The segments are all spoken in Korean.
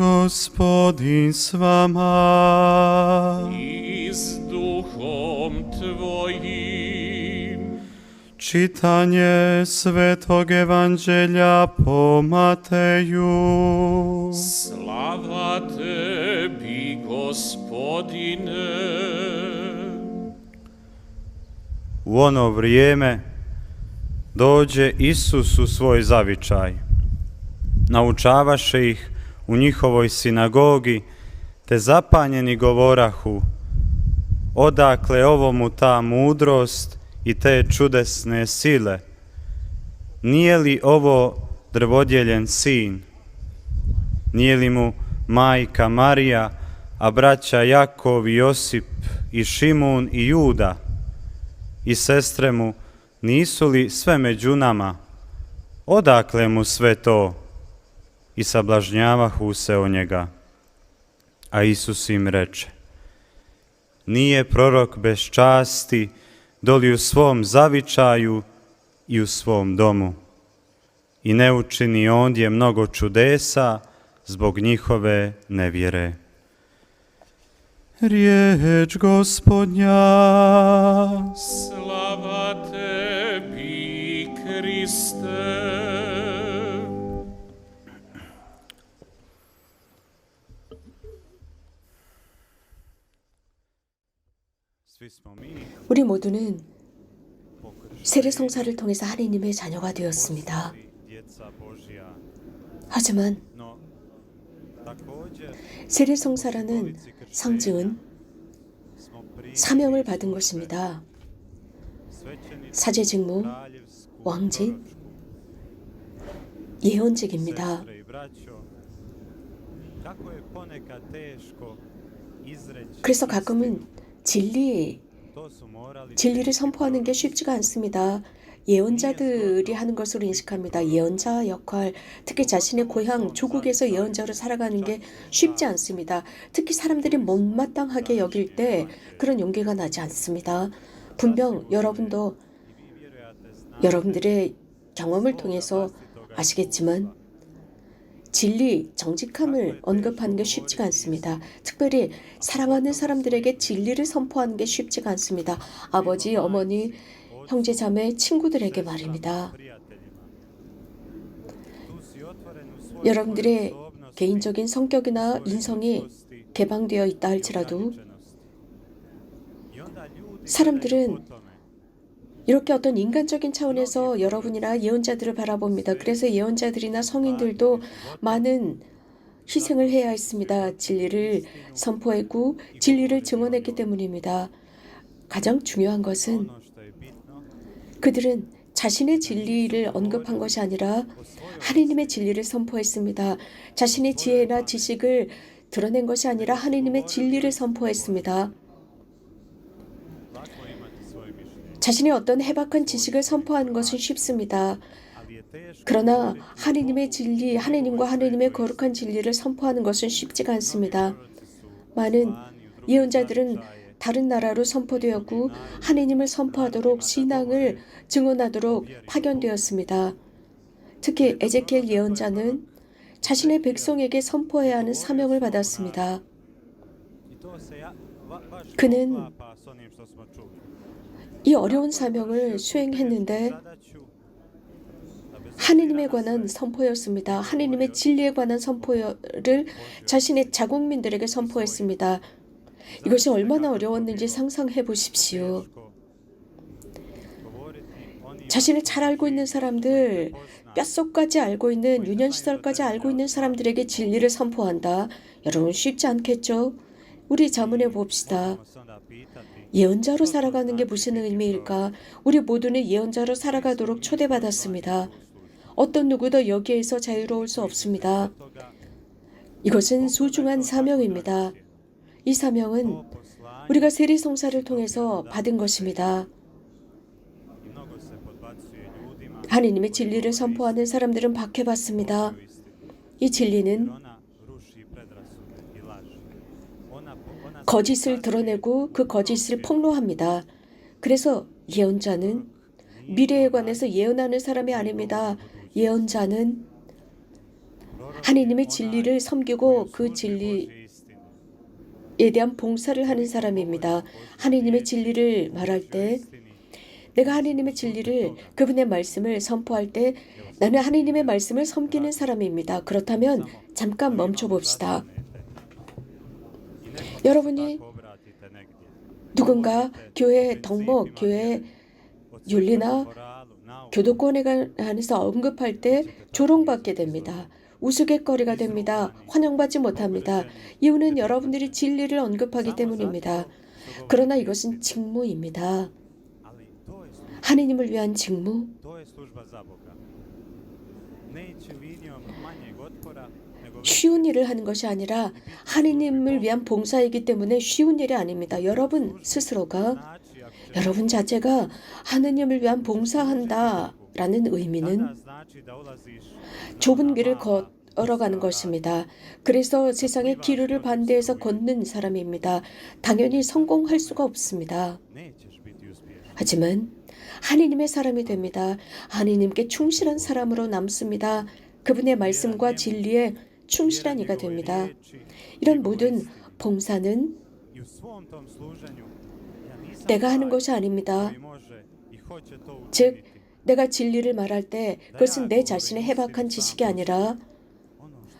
Gospodin s vama. i z duchom Twoim. Čitanje Svetog Evanđelja po Mateju. Slava Tebi, Gospodine. U ono vrijeme dođe Isus u svoj zavičaj. Naučavaše ih u njihovoj sinagogi, te zapanjeni govorahu, odakle ovomu ta mudrost i te čudesne sile? Nije li ovo drvodjeljen sin? Nije li mu majka Marija, a braća Jakov i Josip i Šimun i Juda? i sestre mu, nisu li sve među nama? Odakle mu sve to? I sablažnjavahu se o njega. A Isus im reče, nije prorok bez časti, doli u svom zavičaju i u svom domu. I ne učini ondje mnogo čudesa zbog njihove nevjere. Riječ gospodnja. Slava Tebi, 우리 모두는 세례 성사를 통해서 하나님의 자녀가 되었습니다. 하지만 세례 성사라는 상징은 사명을 받은 것입니다. 사제 직무, 왕직, 예언직입니다. 그래서 가끔은 진리, 진리를 선포하는 게 쉽지가 않습니다. 예언자들이 하는 것으로 인식합니다. 예언자 역할, 특히 자신의 고향, 조국에서 예언자로 살아가는 게 쉽지 않습니다. 특히 사람들이 못마땅하게 여길 때 그런 용기가 나지 않습니다. 분명 여러분도 여러분들의 경험을 통해서 아시겠지만 진리, 정직함을 언급하는 게 쉽지가 않습니다. 특별히 사랑하는 사람들에게 진리를 선포하는 게 쉽지가 않습니다. 아버지, 어머니, 형제, 자매, 친구들에게 말입니다. 여러분들의 개인적인 성격이나 인성이 개방되어 있다 할지라도 사람들은. 이렇게 어떤 인간적인 차원에서 여러분이나 예언자들을 바라봅니다. 그래서 예언자들이나 성인들도 많은 희생을 해야 했습니다. 진리를 선포했고 진리를 증언했기 때문입니다. 가장 중요한 것은 그들은 자신의 진리를 언급한 것이 아니라 하느님의 진리를 선포했습니다. 자신의 지혜나 지식을 드러낸 것이 아니라 하느님의 진리를 선포했습니다. 자신의 어떤 해박한 지식을 선포하는 것은 쉽습니다. 그러나 하느님의 진리, 하느님과 하느님의 거룩한 진리를 선포하는 것은 쉽지가 않습니다. 많은 예언자들은 다른 나라로 선포되었고 하느님을 선포하도록 신앙을 증언하도록 파견되었습니다. 특히 에제키엘 예언자는 자신의 백성에게 선포해야 하는 사명을 받았습니다. 그는 이 어려운 사명을 수행했는데 하느님에 관한 선포였습니다. 하느님의 진리에 관한 선포를 자신의 자국민들에게 선포했습니다. 이것이 얼마나 어려웠는지 상상해 보십시오. 자신을 잘 알고 있는 사람들, 뼛속까지 알고 있는 유년 시설까지 알고 있는 사람들에게 진리를 선포한다. 여러분 쉽지 않겠죠? 우리 자문해 봅시다. 예언자로 살아가는 게 무슨 의미일까? 우리 모두는 예언자로 살아가도록 초대받았습니다. 어떤 누구도 여기에서 자유로울 수 없습니다. 이것은 소중한 사명입니다. 이 사명은 우리가 세리 성사를 통해서 받은 것입니다. 하느님의 진리를 선포하는 사람들은 박해받습니다. 이 진리는 거짓을 드러내고 그 거짓을 폭로합니다. 그래서 예언자는 미래에 관해서 예언하는 사람이 아닙니다. 예언자는 하나님의 진리를 섬기고 그 진리에 대한 봉사를 하는 사람입니다. 하나님의 진리를 말할 때 내가 하나님의 진리를 그분의 말씀을 선포할 때 나는 하나님의 말씀을 섬기는 사람입니다. 그렇다면 잠깐 멈춰 봅시다. 여러분이 누군가 교회 덕목, 교회 윤리나 교도권에 관해서 언급할 때 조롱받게 됩니다. 우스갯거리가 됩니다. 환영받지 못합니다. 이유는 여러분들이 진리를 언급하기 때문입니다. 그러나 이것은 직무입니다. 하느님을 위한 직무, 쉬운 일을 하는 것이 아니라 하느님을 위한 봉사이기 때문에 쉬운 일이 아닙니다. 여러분 스스로가 여러분 자체가 하느님을 위한 봉사한다 라는 의미는 좁은 길을 걸어가는 것입니다. 그래서 세상의 기류를 반대해서 걷는 사람입니다. 당연히 성공할 수가 없습니다. 하지만 하느님의 사람이 됩니다. 하느님께 충실한 사람으로 남습니다. 그분의 말씀과 진리에 충실한 이가 됩니다. 이런 모든 봉사는 내가 하는 것이 아닙니다. 즉, 내가 진리를 말할 때 그것은 내 자신의 해박한 지식이 아니라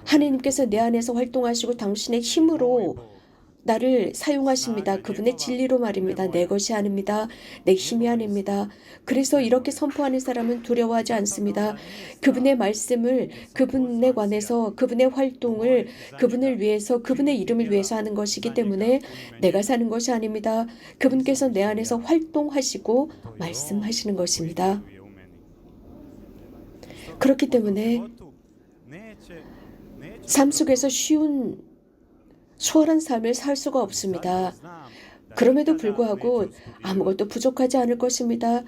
하나님께서 내 안에서 활동하시고 당신의 힘으로 나를 사용하십니다. 그분의 진리로 말입니다. 내 것이 아닙니다. 내 힘이 아닙니다. 그래서 이렇게 선포하는 사람은 두려워하지 않습니다. 그분의 말씀을 그분에 관해서 그분의 활동을 그분을 위해서 그분의 이름을 위해서 하는 것이기 때문에 내가 사는 것이 아닙니다. 그분께서 내 안에서 활동하시고 말씀하시는 것입니다. 그렇기 때문에 삶 속에서 쉬운 수월한 삶을 살 수가 없습니다. 그럼에도 불구하고 아무것도 부족하지 않을 것입니다.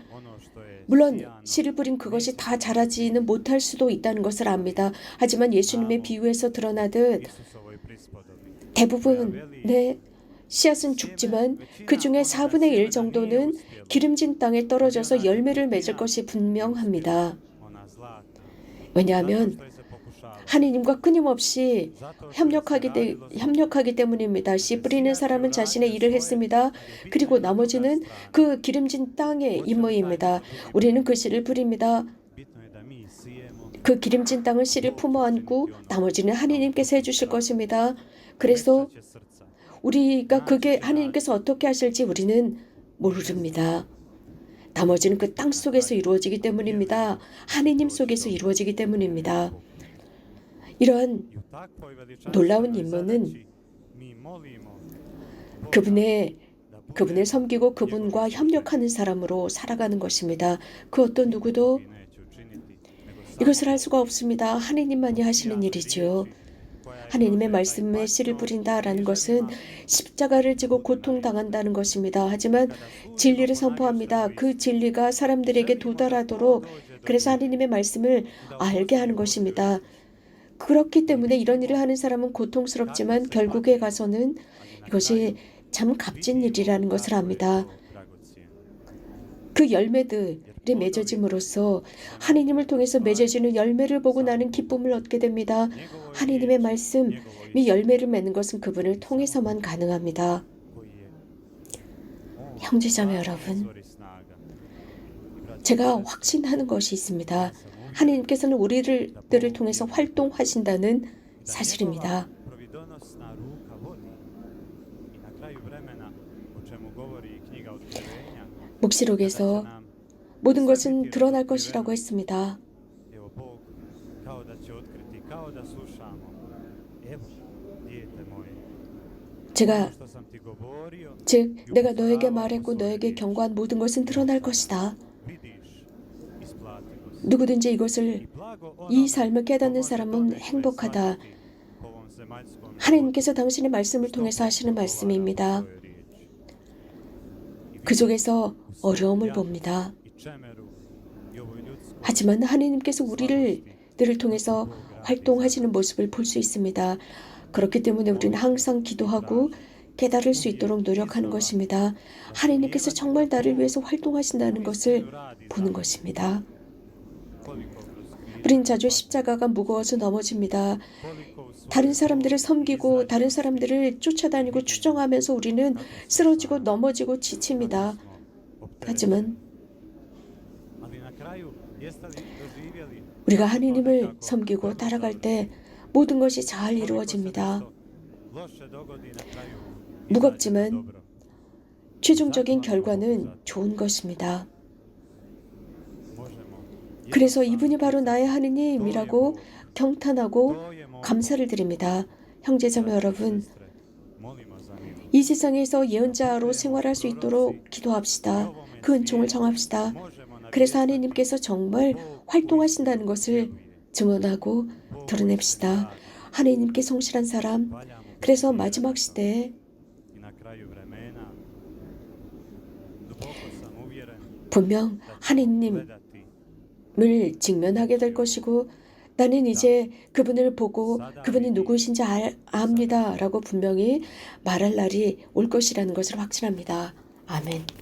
물론 씨를 뿌린 그것이 다 자라지는 못할 수도 있다는 것을 압니다. 하지만 예수님의 비유에서 드러나듯 대부분의 씨앗은 죽지만 그 중에 4분의 1 정도는 기름진 땅에 떨어져서 열매를 맺을 것이 분명합니다. 왜냐하면 하느님과 끊임없이 협력하기, 때, 협력하기 때문입니다. 씨 뿌리는 사람은 자신의 일을 했습니다. 그리고 나머지는 그 기름진 땅의 임무입니다. 우리는 그 씨를 뿌립니다. 그 기름진 땅은 씨를 품어 안고 나머지는 하느님께서 해주실 것입니다. 그래서 우리가 그게 하느님께서 어떻게 하실지 우리는 모릅니다. 나머지는 그 땅 속에서 이루어지기 때문입니다. 하느님 속에서 이루어지기 때문입니다. 이러한 놀라운 임무는 그분의 그분을 섬기고 그분과 협력하는 사람으로 살아가는 것입니다. 그 어떤 누구도 이것을 할 수가 없습니다. 하느님만이 하시는 일이죠. 하느님의 말씀에 씨를 뿌린다라는 것은 십자가를 지고 고통당한다는 것입니다. 하지만 진리를 선포합니다. 그 진리가 사람들에게 도달하도록 그래서 하느님의 말씀을 알게 하는 것입니다. 그렇기 때문에 이런 일을 하는 사람은 고통스럽지만 결국에 가서는 이것이 참 값진 일이라는 것을 압니다. 그 열매들이 맺어짐으로써 하느님을 통해서 맺어지는 열매를 보고 나는 기쁨을 얻게 됩니다. 하느님의 말씀이 열매를 맺는 것은 그분을 통해서만 가능합니다. 형제자매 여러분, 제가 확신하는 것이 있습니다. 하느님께서는 우리를 들을 통해서 활동하신다는 사실입니다. 묵시록에서 모든 것은 드러날 것이라고 했습니다. 제가 즉 내가 너에게 말했고 너에게 경고한 모든 것은 드러날 것이다. 누구든지 이것을 이 삶을 깨닫는 사람은 행복하다. 하나님께서 당신의 말씀을 통해서 하시는 말씀입니다. 그 속에서 어려움을 봅니다. 하지만 하나님께서 우리를 들을 통해서 활동하시는 모습을 볼 수 있습니다. 그렇기 때문에 우리는 항상 기도하고 깨달을 수 있도록 노력하는 것입니다. 하나님께서 정말 나를 위해서 활동하신다는 것을 보는 것입니다. 우린 자주 십자가가 무거워서 넘어집니다. 다른 사람들을 섬기고 다른 사람들을 쫓아다니고 추종하면서 우리는 쓰러지고 넘어지고 지칩니다. 하지만 우리가 하느님을 섬기고 따라갈 때 모든 것이 잘 이루어집니다. 무겁지만 최종적인 결과는 좋은 것입니다. 그래서 이분이 바로 나의 하느님이라고 경탄하고 감사를 드립니다. 형제자매 여러분, 이 세상에서 예언자로 생활할 수 있도록 기도합시다. 그 은총을 정합시다. 그래서 하느님께서 정말 활동하신다는 것을 증언하고 드러냅시다. 하느님께 성실한 사람, 그래서 마지막 시대에 분명 하느님 을 직면하게 될 것이고 나는 이제 그분을 보고 그분이 누구신지 알, 압니다. 라고 분명히 말할 날이 올 것이라는 것을 확신합니다. 아멘.